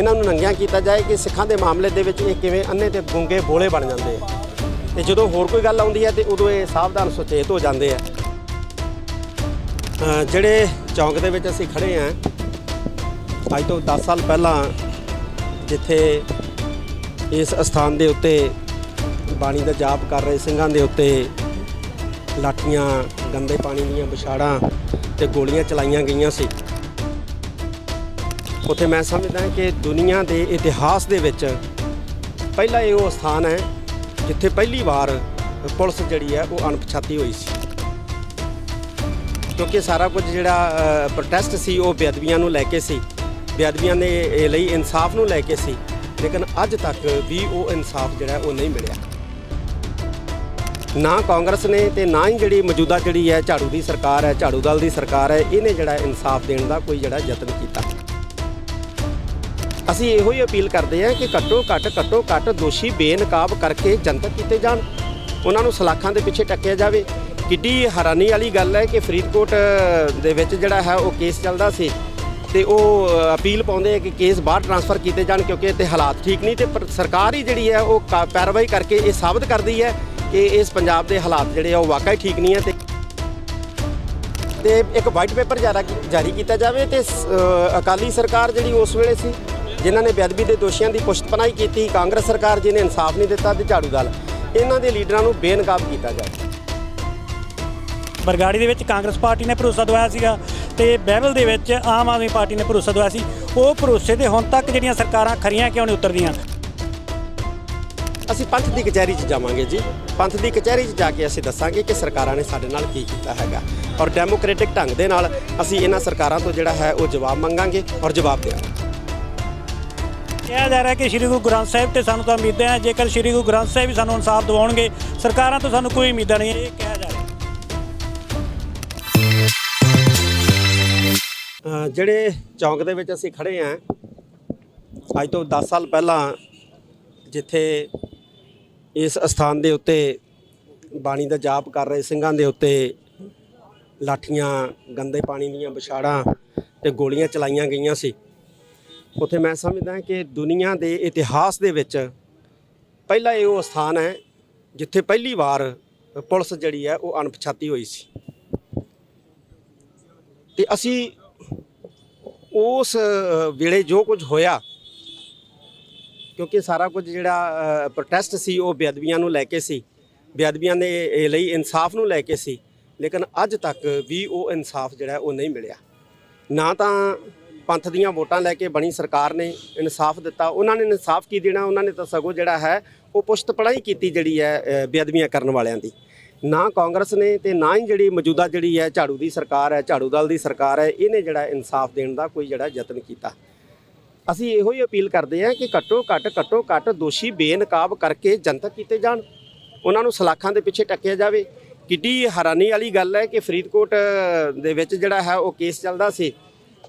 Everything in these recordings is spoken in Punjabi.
ਇਹਨਾਂ ਨੂੰ ਨੰਗਿਆਂ ਕੀਤਾ ਜਾਏ ਕਿ ਸਿੱਖਾਂ ਦੇ ਮਾਮਲੇ ਦੇ ਵਿੱਚ ਇਹ ਕਿਵੇਂ ਅੰਨੇ ਤੇ ਗੁੰਗੇ ਬੋਲੇ ਬਣ ਜਾਂਦੇ ਆ। ਤੇ ਜਦੋਂ ਹੋਰ ਕੋਈ ਗੱਲ ਆਉਂਦੀ ਹੈ ਤੇ ਉਦੋਂ ਇਹ ਸਾਵਧਾਨ ਸੁਚੇਤ ਹੋ ਜਾਂਦੇ ਆ। ਜਿਹੜੇ ਚੌਂਕ ਦੇ ਵਿੱਚ ਅਸੀਂ ਖੜੇ ਆ, ਅੱਜ ਤੋਂ 10 ਸਾਲ ਪਹਿਲਾਂ ਜਿੱਥੇ ਇਸ ਅਸਥਾਨ ਦੇ ਉੱਤੇ ਬਾਣੀ ਦਾ ਜਾਪ ਕਰ ਰਹੇ ਸਿੰਘਾਂ ਦੇ ਉੱਤੇ ਲਾਠੀਆਂ, ਗੰਦੇ ਪਾਣੀ ਦੀਆਂ ਵਿਛਾੜਾਂ ਤੇ ਗੋਲੀਆਂ ਚਲਾਈਆਂ ਗਈਆਂ ਸੀ। ਉੱਥੇ ਮੈਂ ਸਮਝਦਾ ਕਿ ਦੁਨੀਆ ਦੇ ਇਤਿਹਾਸ ਦੇ ਵਿੱਚ ਪਹਿਲਾ ਇਹ ਉਹ ਸਥਾਨ ਹੈ ਜਿੱਥੇ ਪਹਿਲੀ ਵਾਰ ਪੁਲਿਸ ਜਿਹੜੀ ਹੈ ਉਹ ਅਣਪਛਾਤੀ ਹੋਈ ਸੀ। ਕਿਉਂਕਿ ਸਾਰਾ ਕੁਝ ਜਿਹੜਾ ਪ੍ਰੋਟੈਸਟ ਸੀ, ਉਹ ਬੇਅਦਬੀਆਂ ਨੂੰ ਲੈ ਕੇ ਸੀ। ਬੇਅਦਬੀਆਂ ਦੇ ਲਈ ਇਨਸਾਫ ਨੂੰ ਲੈ ਕੇ ਸੀ, ਲੇਕਿਨ ਅੱਜ ਤੱਕ ਵੀ ਉਹ ਇਨਸਾਫ ਜਿਹੜਾ ਉਹ ਨਹੀਂ ਮਿਲਿਆ। ਨਾ ਕਾਂਗਰਸ ਨੇ ਤੇ ਨਾ ਹੀ ਜਿਹੜੀ ਮੌਜੂਦਾ ਜਿਹੜੀ ਹੈ ਝਾੜੂ ਦੀ ਸਰਕਾਰ ਹੈ, ਝਾੜੂ ਦਲ ਦੀ ਸਰਕਾਰ ਹੈ, ਇਹਨੇ ਜਿਹੜਾ ਇਨਸਾਫ ਦੇਣ ਦਾ ਕੋਈ ਜਿਹੜਾ ਯਤਨ ਕੀਤਾ। ਅਸੀਂ ਇਹੋ ਹੀ ਅਪੀਲ ਕਰਦੇ ਹਾਂ ਕਿ ਘੱਟੋ ਘੱਟ ਘੱਟੋ ਘੱਟ ਦੋਸ਼ੀ ਬੇਨਕਾਬ ਕਰਕੇ ਜਨਤਕ ਕੀਤੇ ਜਾਣ। ਉਹਨਾਂ ਨੂੰ ਸਲਾਖਾਂ ਦੇ ਪਿੱਛੇ ਟੱਕਿਆ ਜਾਵੇ। ਕਿੱਡੀ ਹੈਰਾਨੀ ਵਾਲੀ ਗੱਲ ਹੈ ਕਿ ਫਰੀਦਕੋਟ ਦੇ ਵਿੱਚ ਜਿਹੜਾ ਹੈ ਉਹ ਕੇਸ ਚੱਲਦਾ ਸੀ। ਤੇ ਉਹ ਅਪੀਲ ਪਾਉਂਦੇ ਆ ਕਿ ਕੇਸ ਬਾਹਰ ਟਰਾਂਸਫਰ ਕੀਤੇ ਜਾਣ ਕਿਉਂਕਿ ਇੱਥੇ ਹਾਲਾਤ ਠੀਕ ਨਹੀਂ ਤੇ ਪਰ ਸਰਕਾਰ ਹੀ ਜਿਹੜੀ ਹੈ ਉਹ ਕਾ- ਪੈਰਵਾਈ ਕਰਕੇ ਇਹ ਸਾਬਤ ਕਰਦੀ ਹੈ ਕਿ ਇਸ ਪੰਜਾਬ ਦੇ ਹਾਲਾਤ ਜਿਹੜੇ ਆ ਉਹ ਵਾਕਈ ਠੀਕ ਨਹੀਂ ਹੈ ਤੇ ਤੇ ਇੱਕ ਵਾਈਟ ਪੇਪਰ ਜਾਰਾ, ਜਾਰੀ ਕੀਤਾ ਜਾਵੇ ਤੇ ਸ- ਅਕਾਲੀ ਸਰਕਾਰ ਜਿਹੜੀ ਉਸ ਵੇਲੇ ਸੀ ਜਿਨ੍ਹਾਂ ਨੇ ਬੇਅਦਬੀ ਦੇ ਦੋਸ਼ੀਆਂ ਦੀ ਪੁਸ਼ਤਪਨਾਹੀ ਕੀਤੀ ਕਾਂਗਰਸ ਸਰਕਾਰ ਜਿਹਨੇ ਇਨਸਾਫ ਨਹੀਂ ਦਿੱਤਾ ਤੇ ਝਾੜੂ ਦਲ ਇਹਨਾਂ ਦੇ ਲੀਡਰਾਂ ਨੂੰ ਬੇਨਕਾਬ ਕੀਤਾ ਜਾਵੇ। ਬਰਗਾੜੀ ਦੇ ਵਿੱਚ ਕਾਂਗਰਸ ਪਾਰਟੀ ਨੇ ਭਰੋਸਾ ਦਵਾਇਆ ਸੀਗਾ ਤੇ ਬਹਿਬਲ ਦੇ ਵਿੱਚ ਆਮ ਆਦਮੀ ਪਾਰਟੀ ਨੇ ਭਰੋਸਾ ਦਵਾਇਆ ਸੀ। ਉਹ ਭਰੋਸੇ ਦੇ ਹੁਣ ਤੱਕ ਜਿਹੜੀਆਂ ਸਰਕਾਰਾਂ ਖਰੀਆਂ ਕਿਉਂ ਨਹੀਂ ਉਤਰਦੀਆਂ? ਅਸੀਂ ਪੰਥ ਦੀ ਕਚਹਿਰੀ 'ਚ ਜਾਵਾਂਗੇ ਜੀ। ਪੰਥ ਦੀ ਕਚਹਿਰੀ 'ਚ ਜਾ ਕੇ ਅਸੀਂ ਦੱਸਾਂਗੇ ਕਿ ਸਰਕਾਰਾਂ ਨੇ ਸਾਡੇ ਨਾਲ ਕੀ ਕੀਤਾ ਹੈਗਾ। ਔਰ ਡੈਮੋਕ੍ਰੈਟਿਕ ਢੰਗ ਦੇ ਨਾਲ ਅਸੀਂ ਇਹਨਾਂ ਸਰਕਾਰਾਂ ਤੋਂ ਜਿਹੜਾ ਹੈ ਉਹ ਜਵਾਬ ਮੰਗਾਂਗੇ ਔਰ ਜਵਾਬ ਦੇਵਾਂਗੇ। ਕਿਹਾ ਜਾ ਰਿਹਾ ਕਿ ਸ੍ਰੀ ਗੁਰੂ ਗ੍ਰੰਥ ਸਾਹਿਬ ਤੇ ਸਾਨੂੰ ਤਾਂ ਉਮੀਦਾਂ ਹੈ, ਜੇਕਰ ਸ੍ਰੀ ਗੁਰੂ ਗ੍ਰੰਥ ਸਾਹਿਬ ਵੀ ਸਾਨੂੰ ਇਨਸਾਫ ਦਿਵਾਉਣਗੇ, ਸਰਕਾਰਾਂ ਤੋਂ ਸਾਨੂੰ ਕੋਈ ਉਮੀਦਾਂ ਨਹੀਂ ਇਹ ਕਿਹਾ ਜਾ ਰਿਹਾ ਜਿਹੜੇ ਚੌਂਕ ਦੇ ਵਿੱਚ ਅਸੀਂ ਖੜੇ ਆਂ ਅੱਜ ਤੋਂ 10 ਸਾਲ ਪਹਿਲਾਂ ਜਿੱਥੇ ਇਸ ਅਸਥਾਨ ਦੇ ਉੱਤੇ ਬਾਣੀ ਦਾ ਜਾਪ ਕਰ ਰਹੇ ਸਿੰਘਾਂ ਦੇ ਉੱਤੇ ਲਾਠੀਆਂ, ਗੰਦੇ ਪਾਣੀ ਦੀਆਂ ਵਿਛਾੜਾਂ ਤੇ ਗੋਲੀਆਂ ਚਲਾਈਆਂ ਗਈਆਂ ਸੀ। ਉੱਥੇ ਮੈਂ ਸਮਝਦਾ ਕਿ ਦੁਨੀਆ ਦੇ ਇਤਿਹਾਸ ਦੇ ਵਿੱਚ ਪਹਿਲਾ ਇਹ ਉਹ ਸਥਾਨ ਹੈ ਜਿੱਥੇ ਪਹਿਲੀ ਵਾਰ ਪੁਲਿਸ ਜਿਹੜੀ ਹੈ ਉਹ ਅਣਪਛਾਤੀ ਹੋਈ ਸੀ। ਤੇ ਅਸੀਂ ਉਸ ਵੇਲੇ ਜੋ ਕੁਝ ਹੋਇਆ, ਕਿਉਂਕਿ ਸਾਰਾ ਕੁਝ ਜਿਹੜਾ ਪ੍ਰੋਟੈਸਟ ਸੀ, ਉਹ ਬੇਅਦਬੀਆਂ ਨੂੰ ਲੈ ਕੇ ਸੀ। ਬੇਅਦਬੀਆਂ ਦੇ ਲਈ ਇਨਸਾਫ ਨੂੰ ਲੈ ਕੇ ਸੀ। ਲੇਕਿਨ ਅੱਜ ਤੱਕ ਵੀ ਉਹ ਇਨਸਾਫ ਜਿਹੜਾ ਉਹ ਨਹੀਂ ਮਿਲਿਆ। ਨਾ ਤਾਂ ਪੰਥ ਦੀਆਂ ਵੋਟਾਂ ਲੈ ਕੇ ਬਣੀ ਸਰਕਾਰ ਨੇ ਇਨਸਾਫ ਦਿੱਤਾ। ਉਹਨਾਂ ਨੇ ਇਨਸਾਫ ਕੀ ਦੇਣਾ? ਉਹਨਾਂ ਨੇ ਤਾਂ ਸਗੋਂ ਜਿਹੜਾ ਹੈ, ਉਹ ਪੁਸ਼ਤ ਪੜਾਈ ਕੀਤੀ ਜਿਹੜੀ ਹੈ ਬੇਅਦਬੀਆਂ ਕਰਨ ਵਾਲਿਆਂ ਦੀ। ਨਾ ਕਾਂਗਰਸ ਨੇ ਤੇ ਨਾ ਹੀ ਜਿਹੜੀ ਮੌਜੂਦਾ ਜਿਹੜੀ ਹੈ, ਝਾੜੂ ਦੀ ਸਰਕਾਰ ਹੈ, ਝਾੜੂ ਦਲ ਦੀ ਸਰਕਾਰ ਹੈ, ਇਹਨੇ ਜਿਹੜਾ ਇਨਸਾਫ ਦੇਣ ਦਾ ਕੋਈ ਜਿਹੜਾ ਯਤਨ ਕੀਤਾ। ਅਸੀਂ ਇਹੋ ਹੀ ਅਪੀਲ ਕਰਦੇ ਹਾਂ ਕਿ ਘੱਟੋ ਘੱਟ ਘੱਟੋ ਘੱਟ ਦੋਸ਼ੀ ਬੇਨਕਾਬ ਕਰਕੇ ਜਨਤਕ ਕੀਤੇ ਜਾਣ। ਉਹਨਾਂ ਨੂੰ ਸਲਾਖਾਂ ਦੇ ਪਿੱਛੇ ਟੱਕਿਆ ਜਾਵੇ। ਕਿੱਡੀ ਹੈਰਾਨੀ ਵਾਲੀ ਗੱਲ ਹੈ ਕਿ ਫਰੀਦਕੋਟ ਦੇ ਵਿੱਚ ਜਿਹੜਾ ਹੈ, ਉਹ ਕੇਸ ਚੱਲਦਾ ਸੀ।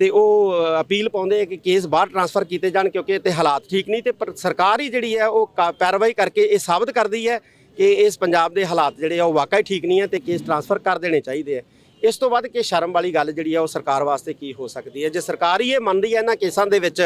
ਤੇ ਉਹ ਅਪੀਲ ਪਾਉਂਦੇ ਆ ਕਿ ਕੇਸ ਬਾਹਰ ਟ੍ਰਾਂਸਫਰ ਕੀਤੇ ਜਾਣ ਕਿਉਂਕਿ ਇੱਥੇ ਹਾਲਾਤ ਠੀਕ ਨਹੀਂ ਤੇ ਪਰ ਸਰਕਾਰ ਹੀ ਜਿਹੜੀ ਹੈ ਉਹ ਕਾ- ਪੈਰਵਾਈ ਕਰਕੇ ਇਹ ਸਾਬਤ ਕਰਦੀ ਹੈ ਕਿ ਇਸ ਪੰਜਾਬ ਦੇ ਹਾਲਾਤ ਜਿਹੜੇ ਆ ਉਹ ਵਾਕਈ ਠੀਕ ਨਹੀਂ ਹੈ ਤੇ ਕੇਸ ਟ੍ਰਾਂਸਫਰ ਕਰ ਦੇਣੇ ਚਾਹੀਦੇ ਆ। ਇਸ ਤੋਂ ਵੱਧ ਕਿ ਸ਼ਰਮ ਵਾਲੀ ਗੱਲ ਜਿਹੜੀ ਆ ਉਹ ਸਰਕਾਰ ਵਾਸਤੇ ਕੀ ਹੋ ਸਕਦੀ ਹੈ? ਜੇ ਸਰਕਾਰ ਹੀ ਇਹ ਮੰਨਦੀ ਹੈ ਇਹਨਾਂ ਕੇਸਾਂ ਦੇ ਵਿੱਚ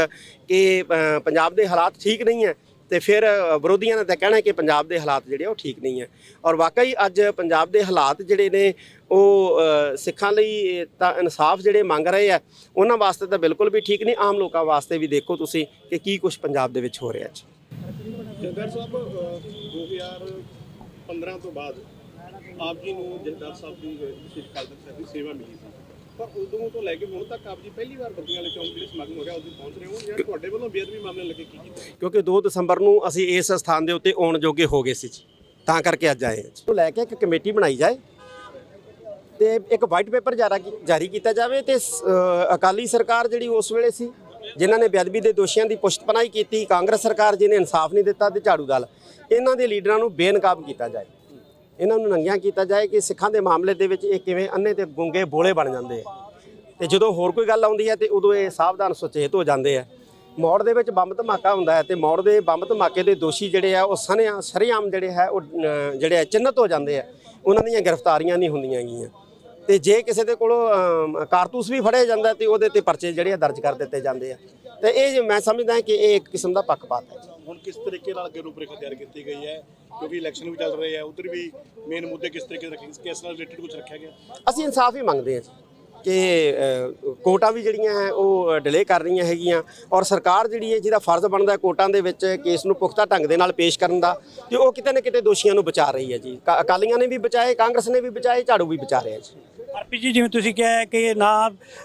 ਕਿ ਪੰਜਾਬ ਦੇ ਹਾਲਾਤ ਠੀਕ ਨਹੀਂ ਹੈ ਤੇ ਫਿਰ ਵਿਰੋਧੀਆਂ ਦਾ ਤਾਂ ਕਹਿਣਾ ਕਿ ਪੰਜਾਬ ਦੇ ਹਾਲਾਤ ਜਿਹੜੇ ਉਹ ਠੀਕ ਨਹੀਂ ਹੈ। ਔਰ ਵਾਕਈ ਅੱਜ ਪੰਜਾਬ ਦੇ ਹਾਲਾਤ ਜਿਹੜੇ ਨੇ ਉਹ ਸਿੱਖਾਂ ਲਈ ਤਾਂ ਇਨਸਾਫ ਜਿਹੜੇ ਮੰਗ ਰਹੇ ਆ ਉਹਨਾਂ ਵਾਸਤੇ ਤਾਂ ਬਿਲਕੁਲ ਵੀ ਠੀਕ ਨਹੀਂ। ਆਮ ਲੋਕਾਂ ਵਾਸਤੇ ਵੀ ਦੇਖੋ ਤੁਸੀਂ ਕਿ ਕੀ ਕੁਝ ਪੰਜਾਬ ਦੇ ਵਿੱਚ ਹੋ ਰਿਹਾ ਜੀ ਜਗਰ ਸਾਹਿਬ ਅਹ, 2015 ਤੋਂ ਬਾਅਦ ਆਪ ਜੀ ਨੂੰ ਜਥੇਦਾਰ ਸਾਹਿਬ ਦੀ ਸ਼੍ਰੀ ਅਕਾਲ ਦੀ ਸੇਵਾ ਮਿਲੀ ਸੀ। ਪਰ ਉਦੋਂ ਤੋਂ ਲੈ ਕੇ ਹੁਣ ਤੱਕ ਆਪ ਜੀ ਪਹਿਲੀ ਵਾਰ ਬੱਦੀਆਂ ਵਾਲੇ ਚੌਂਕ ਜਿਹੜੇ ਸਮਾਗਮ ਹੋ ਰਿਹਾ ਉਸ ਪਹੁੰਚ ਰਹੇ ਹੋ ਜਾਂ ਤੁਹਾਡੇ ਵੱਲੋਂ ਬੇਅਦਬੀ ਮਾਮਲੇ ਲੱਗੇ ਕੀ ਕੀਤਾ ਕਿਉਂਕਿ 2 ਦਸੰਬਰ ਨੂੰ ਅਸੀਂ ਇਸ ਸਥਾਨ ਦੇ ਉੱਤੇ ਆਉਣ ਜੋਗੇ ਹੋ ਗਏ ਸੀ ਜੀ। ਤਾਂ ਕਰਕੇ ਅੱਜ ਆਏ ਹਾਂ ਜੀ। ਲੈ ਕੇ ਇੱਕ ਕਮੇਟੀ ਬਣਾਈ ਜਾਏ ਤੇ ਇੱਕ ਵਾਈਟ ਪੇਪਰ ਜਾਰੀ ਕੀਤਾ ਜਾਵੇ ਤੇ ਅਕਾਲੀ ਸਰਕਾਰ ਜਿਹੜੀ ਉਸ ਵੇਲੇ ਸੀ, ਜਿਨ੍ਹਾਂ ਨੇ ਬੇਅਦਬੀ ਦੇ ਦੋਸ਼ੀਆਂ ਦੀ ਪੁਸ਼ਤਪਨਾਹੀ ਕੀਤੀ, ਕਾਂਗਰਸ ਸਰਕਾਰ ਜਿਹਨੇ ਇਨਸਾਫ ਨਹੀਂ ਦਿੱਤਾ ਤੇ ਝਾੜੂ ਦਲ, ਇਹਨਾਂ ਦੇ ਲੀਡਰਾਂ ਨੂੰ ਬੇਨਕਾਬ ਕੀਤਾ ਜਾਏ। ਇਹਨਾਂ ਨੂੰ ਨੰਗਿਆਂ ਕੀਤਾ ਜਾਏ ਕਿ ਸਿੱਖਾਂ ਦੇ ਮਾਮਲੇ ਦੇ ਵਿੱਚ ਇਹ ਕਿਵੇਂ ਅੰਨੇ ਤੇ ਗੁੰਗੇ ਬੋਲੇ ਬਣ ਜਾਂਦੇ ਆ। ਤੇ ਜਦੋਂ ਹੋਰ ਕੋਈ ਗੱਲ ਆਉਂਦੀ ਹੈ ਤੇ ਉਦੋਂ ਇਹ ਸਾਵਧਾਨ ਸੁਚੇਤ ਹੋ ਜਾਂਦੇ ਆ। ਮੌੜ ਦੇ ਵਿੱਚ ਬੰਬ ਧਮਾਕਾ ਹੁੰਦਾ ਹੈ ਤੇ ਮੌੜ ਦੇ ਬੰਬ ਧਮਾਕੇ ਦੇ ਦੋਸ਼ੀ ਜਿਹੜੇ ਆ, ਉਹ ਸਨਿਆ, ਸ਼ਰੇਆਮ ਜਿਹੜੇ ਹੈ, ਉਹ ਜਿਹੜੇ ਆ ਚਿੰਨ੍ਹਤ ਹੋ ਜਾਂਦੇ ਆ। ਉਹਨਾਂ ਦੀਆਂ ਗ੍ਰਿਫਤਾਰੀਆਂ ਨਹੀਂ ਹੁੰਦੀਆਂ ਗੀਆਂ। ਤੇ ਜੇ ਕਿਸੇ ਦੇ ਕੋਲੋਂ ਕਾਰਤੂਸ ਵੀ ਫੜਿਆ ਜਾਂਦਾ ਤੇ ਉਹਦੇ ਤੇ ਪਰਚੇ ਜਿਹੜੇ ਆ ਦਰਜ ਕਰ ਦਿੱਤੇ ਜਾਂਦੇ ਆ। ਤੇ ਇਹ ਮੈਂ ਸਮਝਦਾ ਕਿ ਇਹ ਇੱਕ ਕਿਸਮ ਦਾ ਪੱਖਪਾਤ ਹੈ ਹੁਣ ਕਿਸ ਤਰੀਕੇ ਨਾਲ ਅੱਗੇ ਰੂਪਰੇਖਾ ਤਿਆਰ ਕੀਤੀ ਗਈ ਹੈ? ਕਿਉਂਕਿ ਇਲੈਕਸ਼ਨ ਵੀ ਚੱਲ ਰਹੇ ਆ ਉਧਰ ਵੀ ਮੇਨ ਮੁੱਦੇ ਕਿਸ ਤਰੀਕੇ ਦੇ ਰੱਖੇ ਕਿਸ ਨਾਲ ਰਿਲੇਟਡ ਕੁਝ ਰੱਖਿਆ ਗਿਆ? ਅਸੀਂ ਇਨਸਾਫ ਹੀ ਮੰਗਦੇ ਹਾਂ ਜੀ ਕਿ ਅ, ਕੋਰਟਾਂ ਵੀ ਜਿਹੜੀਆਂ ਹੈ ਉਹ ਡਿਲੇ ਕਰ ਰਹੀਆਂ ਹੈਗੀਆਂ ਔਰ ਸਰਕਾਰ ਜਿਹੜੀ ਹੈ ਜਿਹਦਾ ਫਰਜ਼ ਬਣਦਾ ਹੈ ਕੋਰਟਾਂ ਦੇ ਵਿੱਚ ਕੇਸ ਨੂੰ ਪੁਖਤਾ ਢੰਗ ਦੇ ਨਾਲ ਪੇਸ਼ ਕਰਨ ਦਾ ਤੇ ਉਹ ਕਿਤੇ ਨਾ ਕਿਤੇ ਦੋਸ਼ੀਆਂ ਨੂੰ ਬਚਾ ਰਹੀ ਹੈ ਜੀ। ਅਕਾਲੀਆਂ ਨੇ ਵੀ ਬਚਾਏ ਕਾਂਗਰਸ ਨੇ ਵੀ ਬਚਾਏ ਝਾੜੂ ਵੀ ਬਚਾ ਰਿਹਾ ਜੀ। ਹਰਪ੍ਰੀਤ ਜੀ, ਜਿਵੇਂ ਤੁਸੀਂ ਕਿਹਾ ਕਿ ਨਾ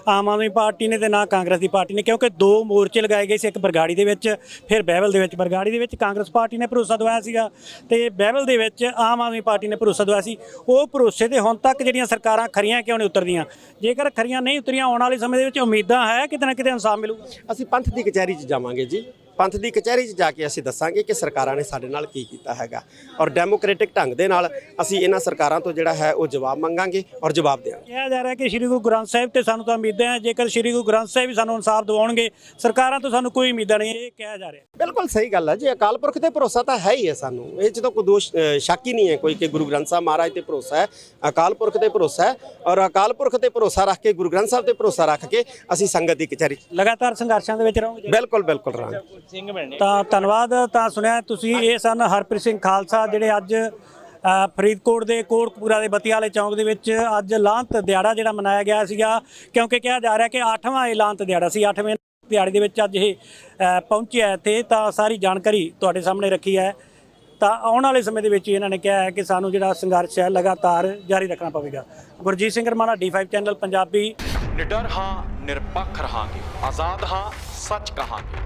ਆਮ ਆਦਮੀ ਪਾਰਟੀ ਨੇ ਤੇ ਨਾ ਕਾਂਗਰਸ ਦੀ ਪਾਰਟੀ ਨੇ, ਕਿਉਂਕਿ ਦੋ ਮੋਰਚੇ ਲਗਾਏ ਗਏ ਸੀ, ਇੱਕ ਬਰਗਾੜੀ ਦੇ ਵਿੱਚ, ਫਿਰ ਬਹਿਬਲ ਦੇ ਵਿੱਚ। ਬਰਗਾੜੀ ਦੇ ਵਿੱਚ ਕਾਂਗਰਸ ਪਾਰਟੀ ਨੇ ਭਰੋਸਾ ਦਵਾਇਆ ਸੀਗਾ ਤੇ ਬਹਿਬਲ ਦੇ ਵਿੱਚ ਆਮ ਆਦਮੀ ਪਾਰਟੀ ਨੇ ਭਰੋਸਾ ਦਵਾਇਆ ਸੀ। ਉਹ ਭਰੋਸੇ ਤੇ ਹੁਣ ਤੱਕ ਜਿਹੜੀਆਂ ਸਰਕਾਰਾਂ ਖਰੀਆਂ ਕਿਉਂ ਨਹੀਂ ਉਤਰਦੀਆਂ? ਜੇਕਰ ਖਰੀਆਂ ਨਹੀਂ ਉਤਰੀਆਂ ਆਉਣ ਵਾਲੇ ਸਮੇਂ ਦੇ ਵਿੱਚ ਉਮੀਦਾਂ ਹੈ ਕਿਤੇ ਨਾ ਕਿਤੇ ਇਨਸਾਫ ਮਿਲੂ ਅਸੀਂ ਪੰਥ ਦੀ ਕਚਹਿਰੀ 'ਚ ਜਾਵਾਂਗੇ ਜੀ। ਪੰਥ ਦੀ ਕਚਹਿਰੀ 'ਚ ਜਾ ਕੇ ਅਸੀਂ ਦੱਸਾਂਗੇ ਕਿ ਸਰਕਾਰਾਂ ਨੇ ਸਾਡੇ ਨਾਲ ਕੀ ਕੀਤਾ ਹੈਗਾ। ਔਰ ਡੈਮੋਕ੍ਰੈਟਿਕ ਢੰਗ ਦੇ ਨਾਲ ਅਸੀਂ ਇਹਨਾਂ ਸਰਕਾਰਾਂ ਤੋਂ ਜਿਹੜਾ ਹੈ ਉਹ ਜਵਾਬ ਮੰਗਾਂਗੇ ਔਰ ਜਵਾਬ ਦੇਵਾਂਗੇ। ਕਿਹਾ ਜਾ ਰਿਹਾ ਕਿ ਸ੍ਰੀ ਗੁਰੂ ਗ੍ਰੰਥ ਸਾਹਿਬ ਤੇ ਸਾਨੂੰ ਤਾਂ ਉਮੀਦਾਂ ਹੈ ਜੇਕਰ ਸ੍ਰੀ ਗੁਰੂ ਗ੍ਰੰਥ ਸਾਹਿਬ ਵੀ ਸਾਨੂੰ ਇਨਸਾਫ ਦਿਵਾਉਣਗੇ ਸਰਕਾਰਾਂ ਤੋਂ ਸਾਨੂੰ ਕੋਈ ਉਮੀਦਾਂ ਨਹੀਂ ਇਹ ਕਿਹਾ ਜਾ ਰਿਹਾ ਬਿਲਕੁਲ ਸਹੀ ਗੱਲ ਹੈ ਜੀ ਅਕਾਲ ਪੁਰਖ ਤੇ ਭਰੋਸਾ ਤਾਂ ਹੈ ਹੀ ਹੈ ਸਾਨੂੰ। ਇਹ 'ਚ ਤਾਂ ਕੋਈ ਦੋਸ਼ ਸ਼ੱਕ ਹੀ ਨਹੀਂ ਹੈ ਕੋਈ ਕਿ ਗੁਰੂ ਗ੍ਰੰਥ ਸਾਹਿਬ ਮਹਾਰਾਜ ਤੇ ਭਰੋਸਾ ਹੈ ਅਕਾਲ ਪੁਰਖ ਤੇ ਭਰੋਸਾ ਹੈ ਔਰ ਅਕਾਲ ਪੁਰਖ ਤੇ ਭਰੋਸਾ ਰੱਖ ਕੇ ਗੁਰੂ ਗ੍ਰੰਥ ਸਾਹਿਬ ਤੇ ਭਰੋਸਾ ਰੱਖ ਕੇ ਅਸੀਂ ਸੰਗਤ ਦੀ ਕਚਹਿਰੀ ਲਗਾਤਾਰ ਸੰਘਰਸ਼ਾਂ ਦੇ ਵਿੱਚ ਰਹੋਗੇ? ਬਿਲਕੁਲ ਬਿਲਕੁਲ ਰਹਾਂਗੇ। ਤਾਂ ਧੰਨਵਾਦ ਤਾਂ ਸੁਣਿਆ ਤੁਸੀਂ ਇਹ ਸਨ ਹਰਪ੍ਰੀਤ ਸਿੰਘ ਖਾਲਸਾ ਜਿਹੜੇ ਅੱਜ ਫਰੀਦਕੋਟ ਦੇ ਕੋਟਕਪੂਰਾ ਦੇ ਬੱਤੀ ਵਾਲੇ ਚੌਂਕ ਦੇ ਵਿੱਚ ਅੱਜ ਲਾਂਤ ਦਿਹਾੜਾ ਜਿਹੜਾ ਮਨਾਇਆ ਗਿਆ ਸੀਗਾ ਕਿਉਂਕਿ ਕਿਹਾ ਜਾ ਰਿਹਾ ਕਿ 8ਵਾਂ ਇਹ ਲਾਂਤ ਦਿਹਾੜਾ ਸੀ 8ਵੇਂ ਦਿਹਾੜੇ ਦੇ ਵਿੱਚ ਅੱਜ ਇਹ ਪਹੁੰਚਿਆ ਇੱਥੇ ਤਾਂ ਸਾਰੀ ਜਾਣਕਾਰੀ ਤੁਹਾਡੇ ਸਾਹਮਣੇ ਰੱਖੀ ਹੈ। ਤਾਂ ਆਉਣ ਵਾਲੇ ਸਮੇਂ ਦੇ ਵਿੱਚ ਇਹਨਾਂ ਨੇ ਕਿਹਾ ਹੈ ਕਿ ਸਾਨੂੰ ਜਿਹੜਾ ਸੰਘਰਸ਼ ਹੈ ਲਗਾਤਾਰ ਜਾਰੀ ਰੱਖਣਾ ਪਵੇਗਾ। Gurjeet Singh Ramana D5 channel Punjabi. ਨਿਡਰ ਹਾਂ ਨਿਰਪੱਖ ਰਹਾਂਗੇ ਆਜ਼ਾਦ ਹਾਂ ਸੱਚ ਕਹਾਂਗੇ।